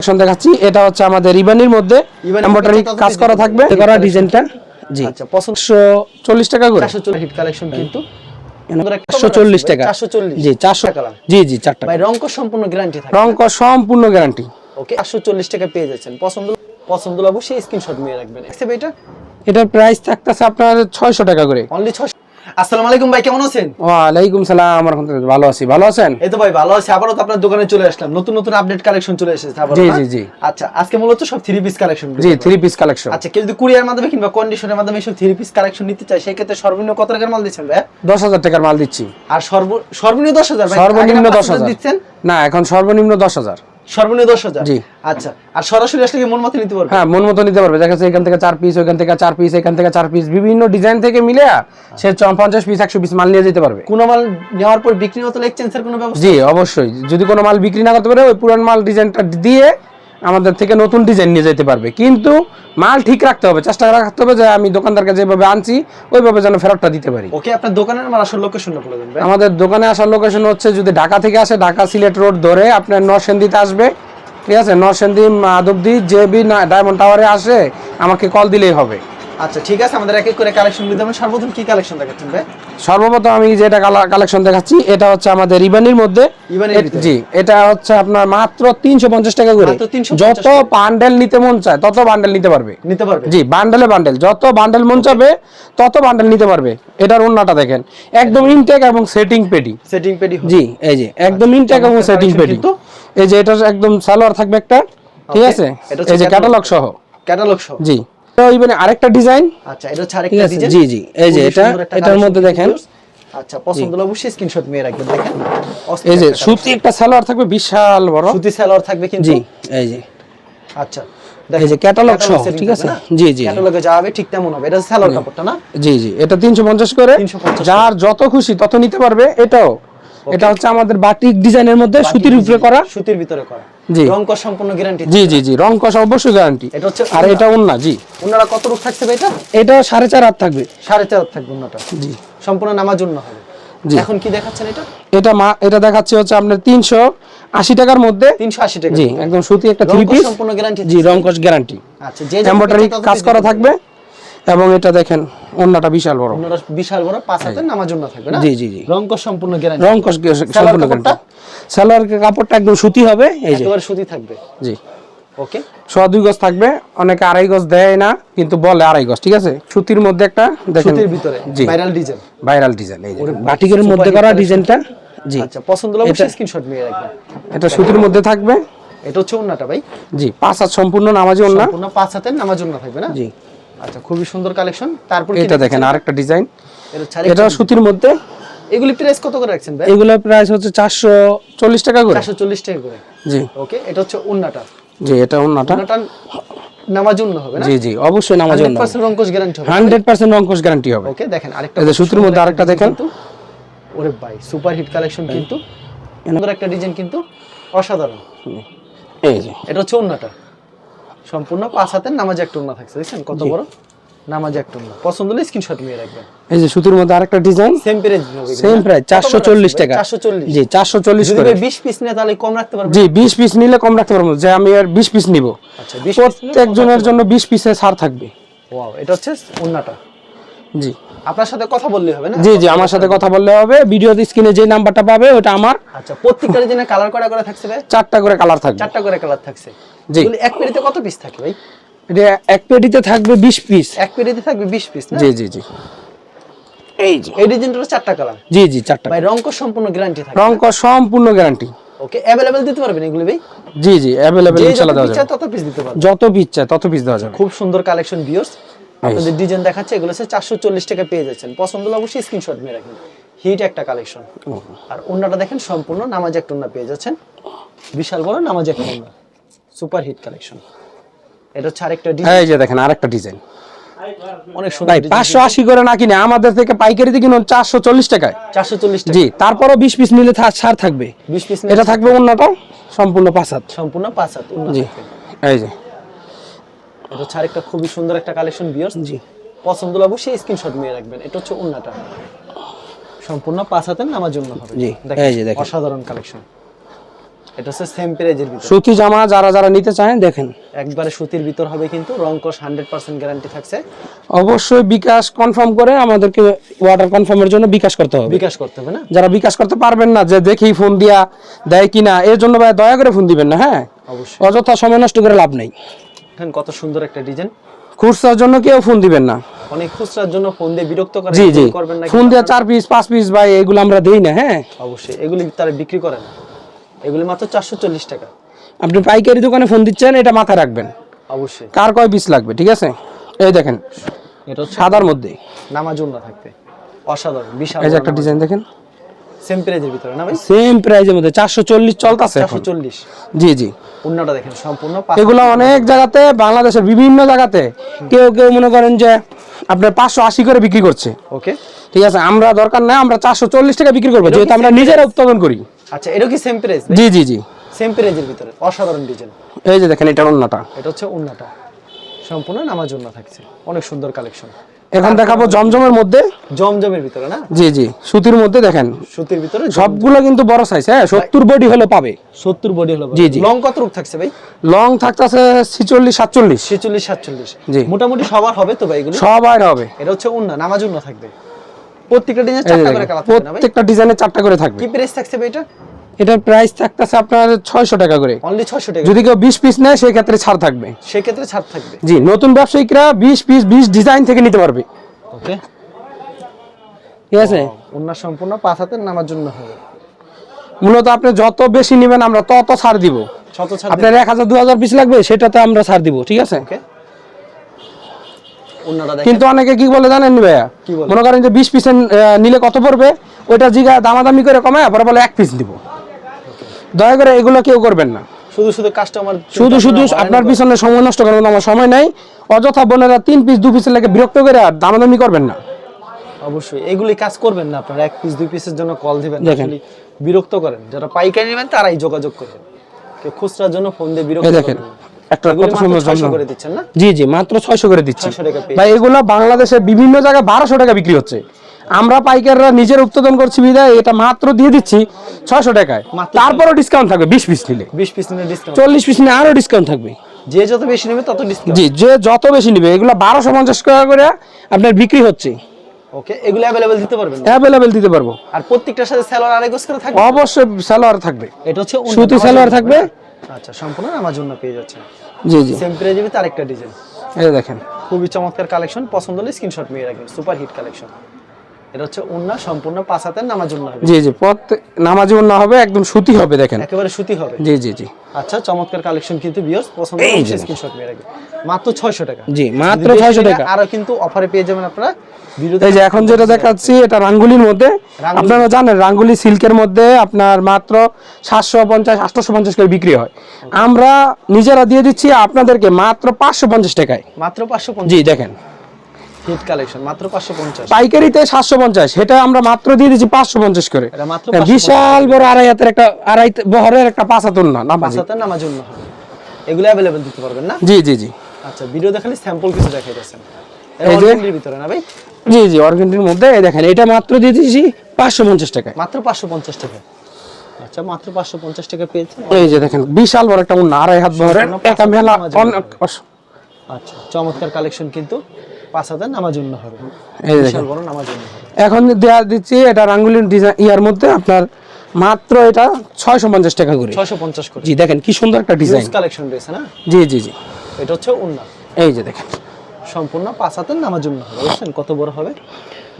Collection দেখাচ্ছি। এটা হচ্ছে আমাদের রিবানির মধ্যে এমব্রয়ডারি কাজ করা থাকবে? করা ডিজাইনটা জি। আচ্ছা পছন্দ একশো চল্লিশ টাকা করে? হিট কালেকশন কিন্তু। চল্লিশ টাকা জি জি ভাই সম্পূর্ণ গ্যারান্টি থাকে রং সম্পূর্ণ গ্যারান্টি ওকে টাকা পেয়ে যাচ্ছেন। পছন্দ পছন্দ অবশ্যই স্ক্রিনশট নিয়ে রাখবেন। এটা এটার প্রাইস থাকতেছে আপনার ছয়শো টাকা করে। অনলি আসসালামু আলাইকুম ভাই কেমন আছেন? ওয়ালাইকুম সালাম রহমতুল্লাহ ভালো আছি ভালো আছেন? এই তো ভাই ভালো আছি। আবারও তো আপনার দোকানে চলে আসলাম। নতুন নতুন আপডেট কালেকশন চলে এসেছে জি, জি, জি। আচ্ছা আজকে মূলত সব থ্রি পিস কালেকশন জি থ্রি পিস কালেকশন আচ্ছা কেউ যদি কুরিয়ার মাধ্যমে কিংবা কন্ডিশনের মাধ্যমে সব থ্রি পিস কালেকশন নিতে চায় সেই ক্ষেত্রে সর্বনিম্ন কত টাকার মাল দিচ্ছেন ভাই? দশ হাজার টাকার মাল দিচ্ছি। আর সর্ব সর্বনিম্ন দশ হাজার সর্বনিম্ন দশ হাজার। দিচ্ছেন? না এখন সর্বনিম্ন দশ হাজার। সর্বনিম্ন দশ হাজার? জি। আচ্ছা আর সরাসরি আসলে মন মতো নিতে পারবে? হ্যাঁ মন মতো নিতে পারবে। দেখা যাচ্ছে এখান থেকে চার পিস ওইখান থেকে চার পিস এখান থেকে চার পিস বিভিন্ন ডিজাইন থেকে মিলে সে পঞ্চাশ পিস একশো পিস মাল নিয়ে যেতে পারবে। কোনো মাল নেওয়ার পর বিক্রি হতো এক্সচেঞ্জের কোনো ব্যবস্থা? জি অবশ্যই। যদি কোনো মাল বিক্রি না করতে পারে ওই পুরান মাল ডিজাইনটা দিয়ে আমাদের থেকে নতুন ডিজাইন নিয়ে যেতে পারবে। কিন্তু মাল ঠিক রাখতে হবে চেষ্টা রাখতে হবে যে আমি দোকানদারকে যেভাবে আনছি ওইভাবে যেন ফেরতটা দিতে পারি। ওকে আপনার দোকানের আমার আসল লোকেশনটা বলে দেন আমাদের দোকানে আসার লোকেশন হচ্ছে যদি ঢাকা থেকে আসে ঢাকা সিলেট রোড ধরে আপনার নরসেন্দিতে আসবে। ঠিক আছে? নরসেন্দি মাধবদি যে বি না ডায়মন্ড টাওয়ারে আসে আমাকে কল দিলেই হবে। আচ্ছা ঠিক আছে আমাদের এক এক করে কালেকশন হবে। সর্বপ্রথম কি কালেকশন দেখাচ্ছেন ভাই? সর্বপ্রথম আমি যেটা কালেকশন দেখাচ্ছি এটা হচ্ছে আমাদের রিবানির মধ্যে? জি এটা হচ্ছে আপনার মাত্র তিনশো পঞ্চাশ টাকা করে। যত বান্ডেল নিতে মন চায় তত বান্ডেল নিতে পারবে। নিতে পারবে। জি বান্ডেলে বান্ডেল যত বান্ডেল মন চাবে তত বান্ডেল নিতে পারবে। এটার অন্যটা দেখেন। একদম ইনটেক এবং সেটিং পেডি সেটিং পেডি জি এই যে একদম ইনটেক এবং সেটিং পেডি এই যে এটা একদম সালোয়ার থাকবে একটা ঠিক আছে? এই যে ক্যাটালগ সহ। ক্যাটালগ সহ। জি। ইভেন আরেকটা ডিজাইন আচ্ছা এটা হচ্ছে আরেকটা ডিজাইন জি জি। এই যে এটা এটার মধ্যে দেখেন। আচ্ছা পছন্দ হলে অবশ্যই স্ক্রিনশট নিয়ে রাখবেন দেখেন। এই যে সুতি একটা সালোয়ার থাকবে বিশাল বড়। সুতি সালোয়ার থাকবে কিন্তু। জি এই যে। আচ্ছা এই যে ক্যাটালগ সহ ঠিক আছে? জি জি ক্যাটালগে যা হবে ঠিক তেমন হবে। এটা সালোয়ার কাপড়টা না? জি জি। এটা তিনশো পঞ্চাশ করে। 350 যার যত খুশি তত নিতে পারবে এটাও। এটা হচ্ছে আমাদের বাটিক ডিজাইনের মধ্যে সুতির উপরে করা। সুতির ভিতরে করা। জি। সম্পূর্ণ গ্যারান্টি জি জি জি অবশ্যই গ্যারান্টি এটা হচ্ছে আর এটা ওন্না জি। ওনারা কত রূপ থাকছে এটা? এটা হাত থাকবে। থাকবে ওনাটা জি। সম্পূর্ণ জন্য হবে। জি। এখন কি দেখাচ্ছেন এটা? এটা মা এটা দেখাচ্ছে হচ্ছে আপনার তিনশো আশি টাকার মধ্যে। তিনশো আশি টাকা জি একদম সুতি একটা থ্রি পিস সম্পূর্ণ গ্যারান্টি জি রং কষ গ্যারান্টি আচ্ছা যে এমব্রয়ডারি কাজ করা থাকবে। এবং এটা দেখেন ওন্নাটা বিশাল বড়। বিশাল বড় পাঁচ নামার জন্য থাকবে না? জি জি জি। সম্পূর্ণ গ্যারান্টি সম্পূর্ণ গ্যারান্টি সালোয়ার কাপড়টা একদম সুতি হবে এই যে। একেবারে সুতি থাকবে। জি। ওকে। সোয়া দুই গজ থাকবে অনেকে আড়াই গজ দেয় না কিন্তু বলে আড়াই গজ ঠিক আছে? সুতির মধ্যে একটা দেখেন। সুতির ভিতরে ভাইরাল ডিজাইন ভাইরাল ডিজাইন এই যে। বাটিকের মধ্যে করা ডিজাইনটা জি। আচ্ছা পছন্দ হলে স্ক্রিনশট নিয়ে রাখবেন। এটা সুতির মধ্যে থাকবে। এটা হচ্ছে ওন্নাটা ভাই। জি পাঁচ হাত সম্পূর্ণ নামাজি ওন্না। সম্পূর্ণ পাঁচ হাতের নামার জন্য থাকবে না? জি। আচ্ছা খুবই সুন্দর কালেকশন তারপর এটা দেখেন আরেকটা ডিজাইন এটা সুতির মধ্যে। এগুলি প্রাইস কত করে রাখছেন ভাই? এগুলো প্রাইস হচ্ছে চারশো চল্লিশ টাকা করে। চারশো চল্লিশ টাকা করে। জি। ওকে এটা হচ্ছে উন্নাটা জি এটা ওন্নাটা। উন্নাটা নামার জন্য হবে না? জি জি অবশ্যই নামাজি ওন্না পার্সেন্ট রঙ্কশ গ্যারান্টি হবে। হান্ড্রেড পার্সেন্ট অঙ্কশ গ্যারান্টি হবে। ওকে দেখেন আরেকটা এই যে সুতির মধ্যে আরেকটা দেখেন। ওরে ভাই সুপার হিট কালেকশন কিন্তু। সুন্দর একটা ডিজাইন কিন্তু অসাধারণ। এই যে। এটা হচ্ছে উন্নাটা সম্পূর্ণ পাঁচ হাতের নামাজে উন্না থাকছে দেখছেন? কত বড়? নামাজে উন্না পছন্দ হলে স্ক্রিনশট নিয়ে রাখবেন। এই যে সুতির মধ্যে আরেকটা design same price same price চারশো চল্লিশ টাকা। চারশো চল্লিশ। জি চারশো চল্লিশ যদি করে। বিশ পিস নেয় তাহলে কম রাখতে জি বিশ পিস নিলে কম রাখতে পারব। যে আমি আর বিশ পিস নিব। আচ্ছা বিশ প্রত্যেক জনের জন্য বিশ পিসের ছাড় থাকবে। ওয়াও এটা হচ্ছে জি। আপনার সাথে কথা বললেই হবে না? জি জি আমার সাথে কথা বললে হবে। ভিডিও স্ক্রিনে যে নাম্বারটা পাবে ওটা আমার। আচ্ছা প্রত্যেকটা ডিজাইনে কালার করা করা থাকছে চারটা করে কালার থাকবে। চারটা করে কালার থাকছে। এক পেটিতে কত পিস থাকে ভাই? এটা এক পেটিতে থাকবে বিশ পিস এক পেটিতে থাকবে বিশ পিস না? জি জি জি। এই যে এই ডিজাইনটার চারটা কালার জি জি চারটা ভাই রং কর সম্পূর্ণ গ্যারান্টি থাকে রং কর সম্পূর্ণ গ্যারান্টি ওকে অ্যাভেলেবেল দিতে পারবেন এগুলি ভাই? জি জি যে ইনশাআল্লাহ দেওয়া যাবে। তত পিস দিতে পারবেন যত পিস চায় তত পিস দেওয়া যাবে। খুব সুন্দর কালেকশন ভিউয়ার্স আপনাদের ডিজাইন দেখাচ্ছে এগুলো হচ্ছে চারশো চল্লিশ টাকা পেয়ে যাচ্ছেন। পছন্দ হলে অবশ্যই স্ক্রিনশট নিয়ে রাখবেন। হিট একটা কালেকশন আর অন্যটা দেখেন সম্পূর্ণ নামাজ একটা ওন্না পেয়ে যাচ্ছেন। বিশাল বড় নামাজ একটা ওন্না সুপার হিট কালেকশন। এটা হচ্ছে আরেকটা ডিজাইন। এই যে দেখেন আরেকটা ডিজাইন। অনেক সুন্দর ভাই পাঁচশো আশি করে না কিনে আমাদের থেকে পাইকারিতে কিনুন চারশো চল্লিশ টাকায়। চারশো চল্লিশ টাকা জি তারপরও বিশ পিস নিলে ছাড় থাকবে। বিশ পিস এটা থাকবে অন্যটা? সম্পূর্ণ পাঁচ হাত। সম্পূর্ণ পাঁচ হাত ওন্না জি এই যে। এটা ছাড় একটা খুবই সুন্দর একটা কালেকশন ভিউয়ার্স জি। পছন্দ হলে অবশ্যই স্ক্রিনশট নিয়ে রাখবেন। এটা হচ্ছে ওন্নাটা সম্পূর্ণ পাঁচ হাতের নামার জন্য হবে। জি, এই যে দেখেন। অসাধারণ কালেকশন। এটা হচ্ছে সেম প্রাইজের ভিতর। সুতি জামা যারা যারা নিতে চান দেখেন। একবারে সুতির ভিতর হবে কিন্তু রং কস হান্ড্রেড পার্সেন্ট গ্যারান্টি থাকছে। অবশ্যই বিকাশ কনফার্ম করে আমাদেরকে অর্ডার কনফার্মের জন্য বিকাশ করতে হবে। বিকাশ করতে হবে না? যারা বিকাশ করতে পারবেন না যে দেখি ফোন দিয়া দেয় কিনা এর জন্য ভাই দয়া করে ফোন দিবেন না হ্যাঁ? অবশ্যই। অযথা সময় নষ্ট করে লাভ নেই। দেখেন কত সুন্দর একটা ডিজাইন খুচরার জন্য কেউ ফোন দিবেন না। অনেক খুচরার জন্য ফোন দিয়ে বিরক্ত করে করবেন না ফোন দিয়ে চার পিস পাঁচ পিস ভাই এগুলো আমরা দেই না হ্যাঁ? অবশ্যই। এগুলি তারা বিক্রি করে না। এগুলি মাত্র চারশো চল্লিশ টাকা। আপনি পাইকারি দোকানে ফোন দিচ্ছেন এটা মাথায় রাখবেন। অবশ্যই। কার কয় পিস লাগবে ঠিক আছে? এই দেখেন এটা সাদার মধ্যে। নামাজ উন্না থাকবে অসাধারণ বিশাল এই যে একটা ডিজাইন দেখেন। সেম প্রাইজের ভিতরে না ভাই? সেম প্রাইজের মধ্যে চারশো চল্লিশ চলতেছে চারশো চল্লিশ। জি জি। উন্নাটা দেখেন সম্পূর্ণ এগুলো অনেক জায়গাতে বাংলাদেশের বিভিন্ন জায়গাতে কেউ কেউ মনে করেন যে আপনার পাঁচশো আশি করে বিক্রি করছে। ওকে। ঠিক আছে আমরা দরকার নাই আমরা চারশো চল্লিশ টাকা বিক্রি করব যেহেতু আমরা নিজেরা উৎপাদন করি। আচ্ছা এটা কি সেম প্রাইস জি জি জি। সেম প্রাইজের ভিতরে অসাধারণ ডিজাইন এই যে দেখেন এটা অন্যটা এটা হচ্ছে উন্নাটা সম্পূর্ণ নামাজ উন্না থাকছে। অনেক সুন্দর কালেকশন এখন দেখাবো জমজমের মধ্যে। জমজমের ভিতরে না? জি জি সুতির মধ্যে দেখেন। সুতির ভিতরে সবগুলো কিন্তু বড় সাইজ হ্যাঁ? সত্তর বডি হলে পাবে। সত্তর বডি হলো জি, জি। লং কত রূপ থাকছে ভাই? লং থাকতেছে ছিচল্লিশ সাতচল্লিশ। ছেচল্লিশ সাতচল্লিশ। জি। মোটামুটি সবার হবে তো ভাই এগুলো? সবাই হবে। এটা হচ্ছে উন্না নামাজ উন্না থাকবে। প্রত্যেকটা ডিজাইন চারটা করে কালার থাকবে প্রত্যেকটা ডিজাইনের চারটা করে থাকবে। কি প্রাইস থাকছে এটা? এটার প্রাইস থাকতেছে আপনার ছয়শো টাকা করে। অনলি ছয়শো টাকা। যদি কেউ বিশ পিস নেয় সেই ক্ষেত্রে ছাড় থাকবে। সেক্ষেত্রে ছাড় থাকবে। জি নতুন ব্যবসায়িকরা বিশ পিস বিশ ডিজাইন থেকে নিতে পারবে। ওকে ঠিক আছে? উন্না সম্পূর্ণ পাঁচ হাতের নামার জন্য হবে। মূলত আপনি যত বেশি নেবেন আমরা তত ছাড় দিব। আপনার এক হাজার দু হাজার পিস লাগবে সেটাতে আমরা ছাড় দিব ঠিক আছে? ওকে কিন্তু অনেকে কি বলে জানেন ভাইয়া? মনে করেন যে বিশ পিস নিলে কত পড়বে? ওইটা জিগা দামাদামি করে কমায় পরে বলে এক পিস দিব। দয়া করে এগুলো কেউ করবেন না। শুধু শুধু কাস্টমার শুধু শুধু আপনার পিছনে সময় নষ্ট করার আমার সময় নাই। অযথা বোনেরা তিন পিস দু পিসের লাগে বিরক্ত করে আর দামাদামি করবেন না। অবশ্যই এগুলি কাজ করবেন না আপনারা। এক পিস দুই পিসের জন্য কল দিবেন দেখেন। বিরক্ত করেন। যারা পাইকারি নেবেন তারাই যোগাযোগ করবেন। খুচরার জন্য ফোন দিয়ে বিরক্ত দেখেন। করবেন। একটা কত সুন্দর 600 করে দিচ্ছেন না? জি জি মাত্র ছয়শো করে দিচ্ছি। 600 টাকা ভাই এগুলো বাংলাদেশে বিভিন্ন জায়গায় টাকা বিক্রি হচ্ছে। আমরা পাইকাররা নিজের উৎপাদন করছি বিদায় এটা মাত্র দিয়ে দিচ্ছি ছয়শো টাকায়। তারপরও ডিসকাউন্ট থাকবে বিশ পিস নিলে। বিশ পিস নিলে ডিসকাউন্ট চল্লিশ পিস নিলে ডিসকাউন্ট থাকবে। যে যত বেশি নেবে তত ডিসকাউন্ট জি যে যত বেশি নিবে এগুলো বারোশো পঞ্চাশ টাকা করে আপনার বিক্রি হচ্ছে। ওকে এগুলো দিতে পারবেন না? দিতে পারব। আর প্রত্যেকটার সাথে করে থাকবে? অবশ্যই সালোয়ার থাকবে। এটা হচ্ছে সুতি সালোয়ার থাকবে। আচ্ছা সম্পূর্ণ আমার জন্য পেয়ে যাচ্ছেন। জি জি। সেম পেয়ে যাবে তার একটা ডিজাইন এই দেখেন। খুবই চমৎকার কালেকশন পছন্দ হলে স্ক্রিনশট মেয়ে রাখবেন সুপার হিট কালেকশন এটা হচ্ছে উন্না সম্পূর্ণ পাঁচ হাতের হবে। জি জি প্রত্যেক নামাজি হবে একদম সুতি হবে দেখেন। একেবারে সুতি হবে। জি জি জি। আচ্ছা চমৎকার কালেকশন কিন্তু বিয়ার্স পছন্দ স্ক্রিনশট রাখবেন। মাত্র 600 টাকা। জি মাত্র যদি বেশি ছয়শো নেন, টাকা। আরও কিন্তু অফারে পেয়ে যাবেন আপনারা। এই যে এখন যেটা দেখাচ্ছি এটা রাঙ্গুলির মধ্যে। রাঙ্গুলি। আপনারা জানেন রাঙ্গুলি সিল্কের মধ্যে আপনার মাত্র সাতশো পঞ্চাশ আটশো পঞ্চাশ করে বিক্রি হয়। আমরা নিজেরা দিয়ে দিচ্ছি আপনাদেরকে মাত্র পাঁচশো পঞ্চাশ টাকায়। মাত্র 550 জি দেখেন। হিট কালেকশন মাত্র 550 পাইকারিতে সাতশো পঞ্চাশ সেটা আমরা মাত্র দিয়ে পাঁচশো পঞ্চাশ করে। এটা মাত্র বিশাল বড় আড়াই হাতের একটা আড়াই বহরের একটা না নামাজি। এগুলো অ্যাভেলেবেল দিতে পারবেন না? জি জি জি। আচ্ছা ভিডিও দেখালে স্যাম্পল কিছু দেখাই দিয়েছেন। এই যে- এর ভিতরে না ভাই? জি জি মধ্যে এই দেখেন এটা মাত্র দিয়ে পাঁচশো পঞ্চাশ টাকায়। মাত্র 550 টাকা। আচ্ছা মাত্র 550 টাকা পেয়েছেন? এই যে দেখেন বিশাল বড় একটা উন্না আড়াই হাত বহরের সম্পূর্ণ একা মেলা অনেক আচ্ছা চমৎকার কালেকশন কিন্তু। পাঁচ হাজার নামার জন্য হবে। বড় নামার জন্য এখন দেওয়া দিচ্ছি এটা রাঙ্গুলিন ডিজাইন ইয়ার মধ্যে আপনার মাত্র এটা ছয়শো পঞ্চাশ টাকা করে। ছয়শো পঞ্চাশ করে। জি দেখেন কি সুন্দর একটা ডিজাইন কালেকশন রয়েছে না? জি জি জি। এটা হচ্ছে উন্না। এই যে দেখেন। সম্পূর্ণ পাঁচ হাতের নামার জন্য হবে বুঝছেন? কত বড় হবে?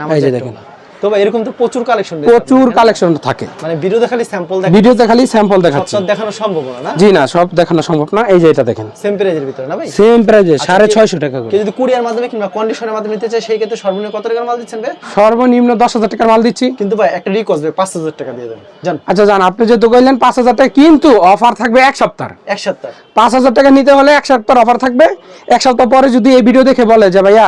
নামাজ দেখেন। তবে এরকম তো প্রচুর কালেকশন প্রচুর কালেকশন থাকে। মানে ভিডিও দেখালে স্যাম্পল দেখ ভিডিওতে খালি স্যাম্পল দেখাচ্ছি। সব দেখানো সম্ভব না জি না সব দেখানো সম্ভব না। এই যে এটা দেখেন। সেম প্রাইজের ভিতরে না ভাই? সেম প্রাইজে সাড়ে কে- ছয়শো টাকা করে। যদি কুরিয়ার মাধ্যমে কিংবা কন্ডিশনের মাধ্যমে নিতে চায় সেই ক্ষেত্রে সর্বনিম্ন কত টাকার মাল দিচ্ছেন ভাই? সর্বনিম্ন দশ হাজার টাকার মাল দিচ্ছি। কিন্তু ভাই একটা রিকোয়েস্ট ভাই পাঁচ হাজার টাকা দিয়ে দেবেন জান আচ্ছা জান আপনি যেহেতু কইলেন পাঁচ হাজার টাকা কিন্তু অফার থাকবে এক সপ্তাহ এক সপ্তাহ। পাঁচ হাজার টাকা নিতে হলে এক সপ্তাহ অফার থাকবে। এক সপ্তাহ পরে যদি এই ভিডিও দেখে বলে যে ভাইয়া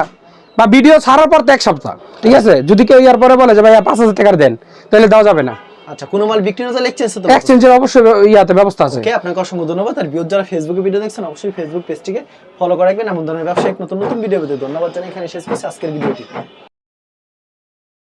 বা ভিডিও ছাড়ার পর তো এক সপ্তাহ ঠিক আছে? যদি কেউ ইয়ার পরে বলে যে ভাইয়া পাঁচ হাজার টাকার দেন তাহলে দেওয়া যাবে না। আচ্ছা কোনো মাল বিক্রি না এক্সচেঞ্জ তো এক্সচেঞ্জের অবশ্যই ইয়াতে ব্যবস্থা আছে। ওকে আপনাকে অসংখ্য ধন্যবাদ। আর ভিউজ যারা ফেসবুকে ভিডিও দেখছেন অবশ্যই ফেসবুক পেজটিকে ফলো করে রাখবেন। এমন ধরনের ব্যবসায়িক নতুন নতুন ভিডিও পেতে ধন্যবাদ জানাই। এখানে শেষ করছি আজকের ভিডিওটি।